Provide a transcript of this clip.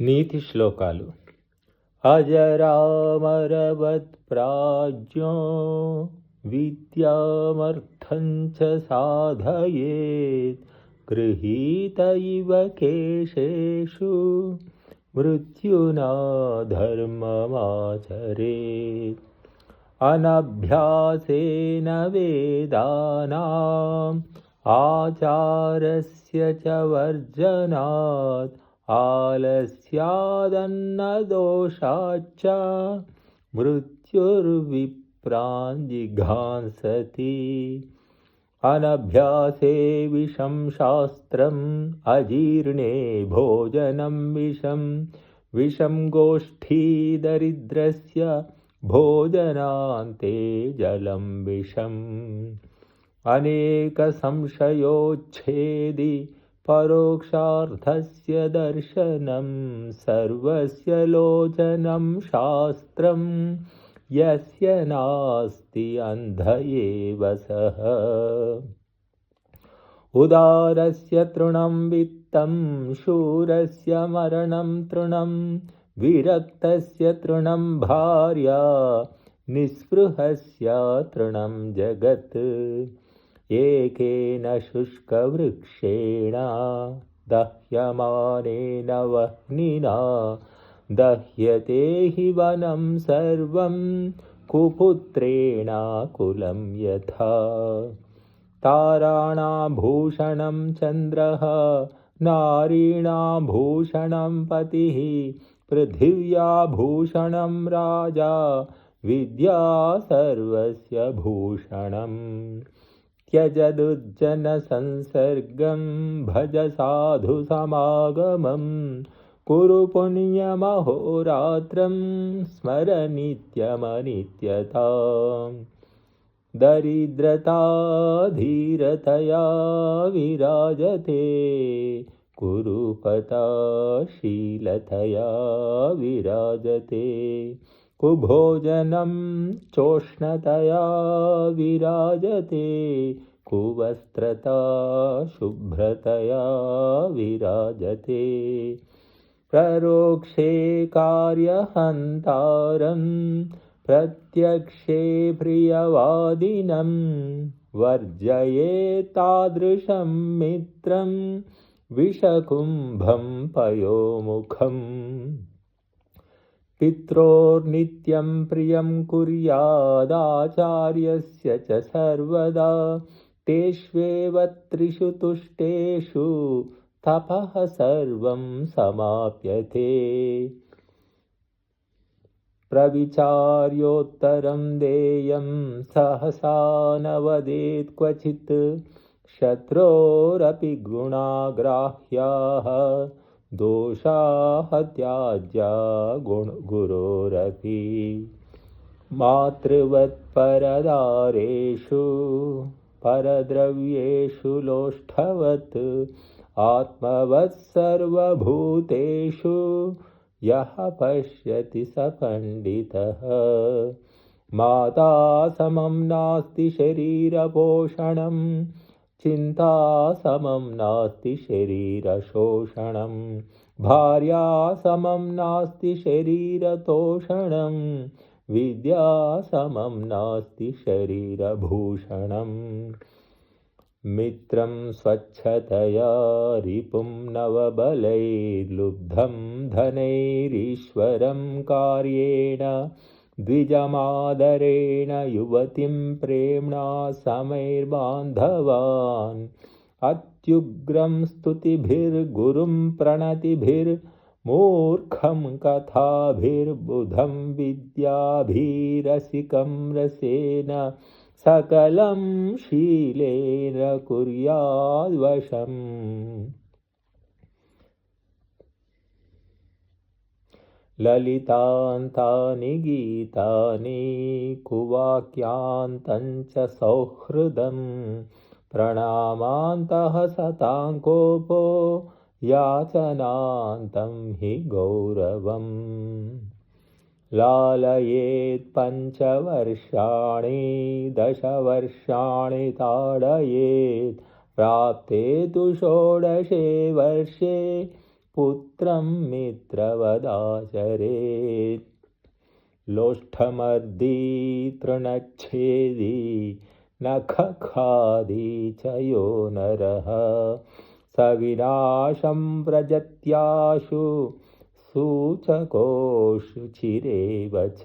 నీతిశ్లోకాలు అజరామరవత్ప్రాజ్ఞో విద్యామర్థం చ సాధయేత్ గృహీత ఇవ కేశేషు మృత్యునా ధర్మమాచరేత్ అనభ్యాసేన వేదానాం ఆచారస్య చ వర్జనాత్ आलस्यादन्नदोषाच्च मृत्युर्विप्राञ्जिघांसति। अनभ्यासे विषं शास्त्रम् अजीर्णे भोजनं विषं। विषं गोष्ठीदरिद्रस्य भोजनान्ते जलं विषम्। अनेकसंशयोच्छेदि परोक्षार्थस्य दर्शनं सर्वस्य लोचनं शास्त्रं यस्य नास्ति अन्ध एव सः। उदारस्य तृणं वित्तं शूरस्य मरणं तृणं विरक्तस्य तृणं भार्या निःस्पृहस्य तृणं जगत् एकेन शुष्कवृक्षेण दह्यमानेन वह्निना। दह्यते हि वनं सर्वं कुपुत्रेणाकुलं यथा। ताराणाभूषणं चन्द्रः नारीणाभूषणं पतिः पृथिव्याभूषणं राजा विद्या सर्वस्य भूषणम् त्यजदुज्जनसंसर्गं भज साधुसमागमं कुरु पुण्यमहोरात्रं स्मर नित्यमनित्यता। दरिद्रता धीरतया विराजते। कुरुपताशीलतया विराजते कुभोजनं चोष्णतया विराजते, कुवस्त्रता शुभ्रतया विराजते। प्ररोक्षे कार्यहन्तारं, प्रत्यक्षे प्रियवादिनं, वर्जये तादृशं मित्रं, विषकुम्भं पयोमुखम्। पित्रोर्नित्यं प्रियं कुर्यादाचार्यस्य च सर्वदा। तेष्वेव त्रिषु तुष्टेषु तपः सर्वं समाप्यते। प्रविचार्योत्तरं देयं सहसा न वदेत् क्वचित् शत्रोरपि गुणाग्राह्याः दोषाः त्याज्या गुण गुरोरपि मातृवत्परदारेषु परद्रव्येषु लोष्ठवत् आत्मवत् सर्वभूतेषु यः पश्यति स पण्डितः। माता समं नास्ति शरीरपोषणं चिन्ता समं नास्ति शरीरशोषणं भार्या समं नास्ति शरीरतोषणं विद्यासमं नास्ति शरीरभूषणम्। मित्रं स्वच्छतया रिपुं नवबलैर्लुब्धं धनैरीश्वरं कार्येण द्विजमादरेण युवतिं प्रेम्णा समैर्बान्धवान्। अत्युग्रं स्तुतिभिर्गुरुं प्रणतिभिर् मूर्खं कथाभिर्बुधं विद्याभिरसिकं रसेन सकलं शीलेन कुर्याद्वशम्। ललितान्तानि गीतानि कुवाक्यान्तञ्च सौहृदं प्रणामान्तः सताङ्कोपो याचनान्तं हि गौरवम् लालयेत् पञ्चवर्षाणि दशवर्षाणि ताडयेत् प्राप्ते तु षोडशे वर्षे पुत्रं मित्रवदाचरेत्। लोष्ठमर्दी तृणच्छेदी नखखादी च यो नरः। स विनाशं व्रजत्याशु सूचकोषु चिरेव च